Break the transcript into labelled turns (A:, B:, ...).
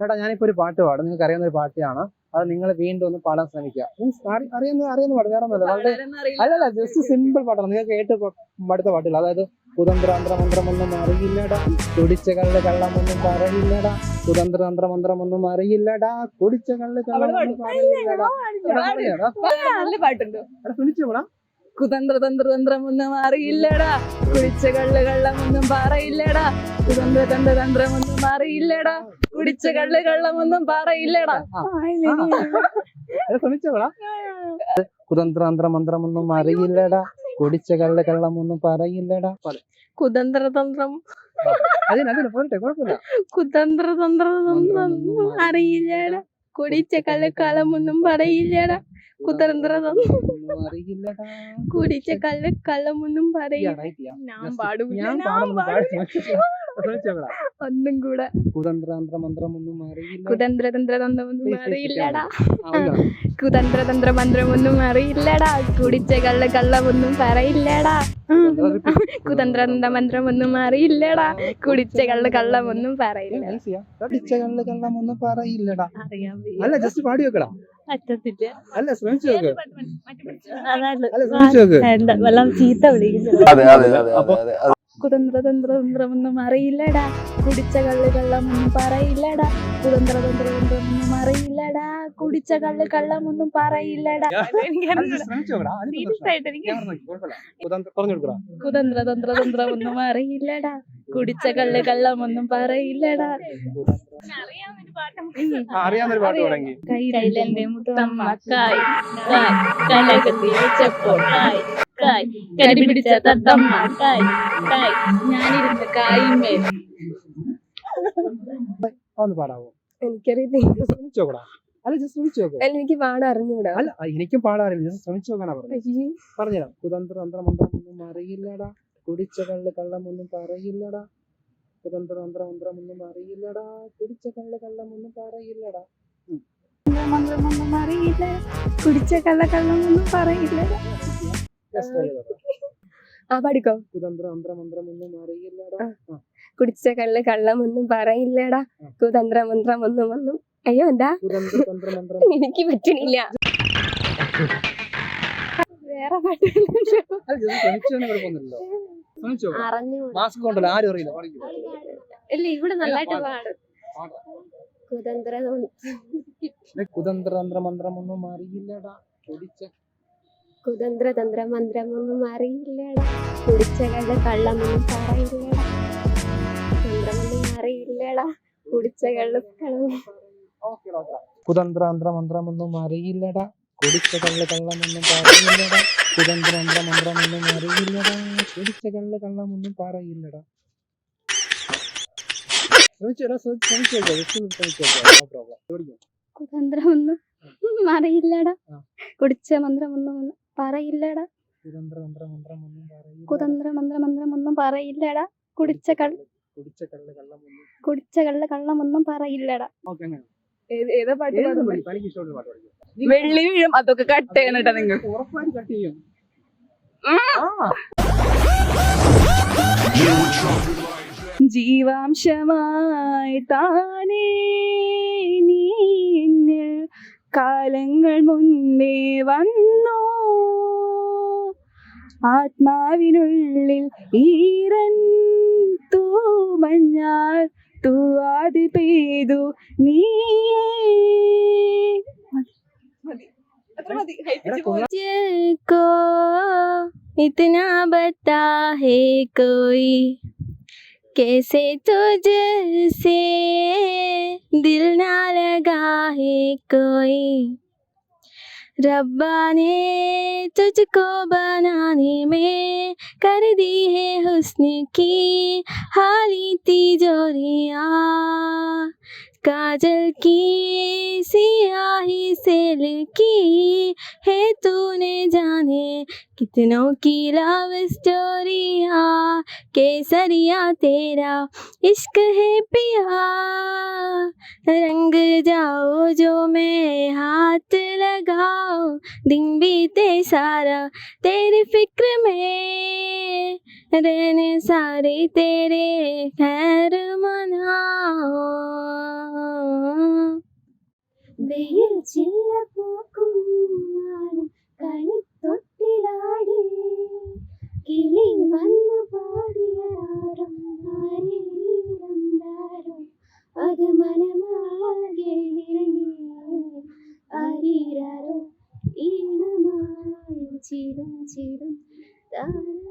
A: ചേട്ടാ ഞാനിപ്പോ ഒരു പാട്ട് പാടും. നിങ്ങൾക്ക് അറിയാവുന്ന ഒരു പാട്ടിയാണ്. അത് നിങ്ങൾ വീണ്ടും ഒന്ന് പാടാൻ ശ്രമിക്കുക. മീൻസ് അറിയുന്ന അറിയുന്ന പാട്ട് വേറെ ഒന്നുമല്ല. വളരെ അല്ലല്ല ജസ്റ്റ് സിമ്പിൾ പാട്ടാണ്. നിങ്ങൾക്ക് കേട്ട് മടുത്ത പാട്ടില്ല. അതായത് കുതന്ത്രതന്ത്രമന്ത്രമൊന്നും അറിയില്ലടാ. കുടിച്ച കള്ള് കള്ളമൊന്നും പറയില്ലടാ. കുതന്ത്രതന്ത്രമന്ത്രമൊന്നും അറിയില്ലടാ. കുടിച്ച കള്ള് കള്ളമൊന്നും പറയില്ലടാ.
B: പാട്ടുണ്ട്.
A: എടാ, ശ്രമിച്ചോടാ
B: കുതന്ത്ര തന്ത്ര തന്ത്രമൊന്നും അറിയില്ലടാ. കുടിച്ച കള്ള് കള്ളമൊന്നും പറയില്ലടാ. കുതന്ത്ര തന്ത്ര തന്ത്രമൊന്നും അറിയില്ലടാ. കുടിച്ച കള്ള് കള്ളമൊന്നും പറയില്ലടാ.
A: കുതന്ത്ര തന്ത്ര കുതന്ത്രാന്ത്ര മന്ത്രമൊന്നും അറിയില്ലടാ. കുടിച്ച കള്ള് കള്ളമൊന്നും പറയില്ലടാ. കുതന്ത്രതന്ത്രം.
B: കുതന്ത്ര തന്ത്രം
A: അതിന് അതിന് പോരട്ടെ കുഴപ്പമില്ല.
B: കുതന്ത്ര തന്ത്രമൊന്നും അറിയില്ലടാ. കുടിച്ച കള്ള് കള്ളമൊന്നും പറയില്ലടാ. കുതന്ത്ര തന്ത്രം
A: ഒന്നും അറിയില്ലടാ.
B: കുടിച്ച കള്ള് കള്ളമൊന്നും പറയില്ല. ഞാൻ പാടും.
A: ഞാൻ പാടും.
B: ഒന്നും കൂടെ.
A: കുതന്ത്രതന്ത്ര മന്ത്രമൊന്നും അറിയില്ല
B: തന്ത്രമൊന്നും അറിയില്ലടാ
A: കുടിച്ചകളുടെ ഒന്ന് കാണാം.
B: കുതന്ത്ര തന്ത്ര മന്ത്രമൊന്നും അറിയില്ലടാ കുടിച്ച കള്ള കള്ളമൊന്നും പറയില്ലടാ. കുതന്ത്രതന്ത്ര മന്ത്രമൊന്നും അറിയില്ലടാ കുടിച്ച കള്ള കള്ളമൊന്നും പറയില്ല.
A: കുടിച്ച കള്ള കള്ളമൊന്നും പറയില്ലടാ.
B: അറിയാൻ
A: അല്ല ജസ്റ്റ് പാടി വെക്കടാ. അല്ല ശ്രമിച്ചു നോക്ക്. അല്ല ശ്രമിച്ചു നോക്ക്.
B: ചീത്ത വിളിക്കുന്നത്
C: അതെ അതെ അതെ
A: അപ്പൊ-
C: അതെ അതെ
B: കുതന്ത്ര തന്ത്ര തന്ത്രമൊന്നും അറിയില്ലടാ കുടിച്ച കള്ള് കള്ളമൊന്നും പറയില്ലടാ കുതന്ത്രതന്ത്രതന്ത്രമൊന്നും തന്ത്ര തന്ത്രമൊന്നും അറിയില്ലടാ കുടിച്ച കള്ള് കള്ളമൊന്നും പറയില്ലടാ കുതന്ത്രതന്ത്രതന്ത്രമൊന്നും അറിയില്ലടാ. കുടിച്ച കള്ള് കള്ളമൊന്നും പറയില്ലടാ
A: കൈ അറിയാവുന്നൊരു പാട്ട് തുടങ്ങി.
B: കൈലന്റെ മുത്തമ്മ കായ് കായ് കലകത്തി വെച്ചപ്പോൾ കായ് കടി പിടിച്ച തത്തമ്മ കായ് കായ് ഞാനിരുന്ന കായിന്മേൽ
A: ഒന്ന് പാടാവോ?
D: എനിക്കറിയത്തില്ല.
A: ശ്രമിച്ചു അല്ല ജസ്റ്റ് ശ്രമിച്ചു നോക്ക്.
D: അല്ല എനിക്ക് പാടാൻ അറിഞ്ഞൂടാ.
A: അല്ല എനിക്കും പാടാറില്ല ജസ്റ്റ് ശ്രമിച്ചു നോക്കാനാ
D: പറഞ്ഞു.
A: പറഞ്ഞുതരാം. കുതന്ത്ര തന്ത്രമന്ത്രമൊന്നും അറിയില്ലടാ. കുടിച്ച കള്ള് കള്ളമൊന്നും പറയില്ലടാ. കുതന്ത്ര തന്ത്രമന്ത്രമൊന്നും അറിയില്ലടാ. കുടിച്ച കള്ള് കള്ളമൊന്നും പറയില്ലടാ.
B: മന്ത്രമൊന്നും അറിയില്ല കുടിച്ച കള്ള കള്ളമൊന്നും പറയില്ല
D: ആ. പാടിക്കോ കുടിച്ച കള്ള് കള്ളമൊന്നും പറയില്ലടാ. കുതന്ത്ര മന്ത്രം ഒന്നും. അയ്യോ എന്താ? എനിക്ക് പറ്റണില്ല വേറെ പാട്ട് ഇല്ല ഇവിടെ നന്നായിട്ട്
A: പാട്.
D: കുതന്ത്ര
A: കുതന്ത്ര തന്ത്രമന്ത്രമൊന്നും അറിയില്ലടാ കുടിച്ച
D: കുതന്ത്ര തന്ത്ര മന്ത്രമൊന്നും അറിയില്ലടാ. കുടിച്ച കഥ കള്ളമൊന്നും പറയില്ലടാ. തന്ത്രമൊന്നും അറിയില്ലടാ. കുടിച്ച കള്ള്
A: കുതന്ത്രാന്ത്ര മന്ത്രമൊന്നും അറിയില്ലടാ. കുടിച്ച കള്ള കള്ളമൊന്നും പറയില്ലടാ. കുതന്ത്രാന്ത്ര മന്ത്രമൊന്നും അറിയില്ലടാ കുടിച്ച കള്ള കള്ളമൊന്നും പറയില്ലടാ
B: കുതന്ത്രമൊന്നും അറിയില്ലടാ. കുടിച്ച മന്ത്രമൊന്നും പറയില്ലടാ.
A: കുതന്ത്ര
B: മന്ത്ര മന്ത്രമൊന്നും പറയില്ലടാ. കുടിച്ച കള്ള
A: കുടിച്ച കള്ള് കള്ളമൊന്നും
B: കുടിച്ച കള്ള കള്ളമൊന്നും പറയില്ലടാ.
A: ഓക്കെ അങ്ങനെ.
D: ഏതാ പാട്ട്
B: വെള്ളി? വീഴും. അതൊക്കെ കട്ട് ചെയ്യണം കേട്ടോ നിങ്ങൾ. ജീവാംശമായി താനേ നീ കാലങ്ങൾ മുന്നേ വന്നോ ആത്മാവിനുള്ളിൽ ഈരൻ തൂമഞ്ഞാൽ തൂവാതി പെയ്തു നീ
A: എടാ കൊള്ളാം
D: दिल को इतना बता है कोई कैसे तुझसे दिल ना लगा है कोई रब्बा ने तुझको बनाने में कर दी है हुस्न की हाली तिजोरियाँ। काजल की सियाही से लिखी है तूने जाने कितनों की लव स्टोरिया। केसरिया तेरा इश्क है पिया, रंग जाओ जो मैं हाथ लगाओ दिन बीते सारा तेरी फिक्र में रहने सारे तेरे खैर मनाओ
E: വെയിൽ ചില്ല പൂക്കും നാളും ആരീരാരോ ഈണമായി ചിരം ചിരം താര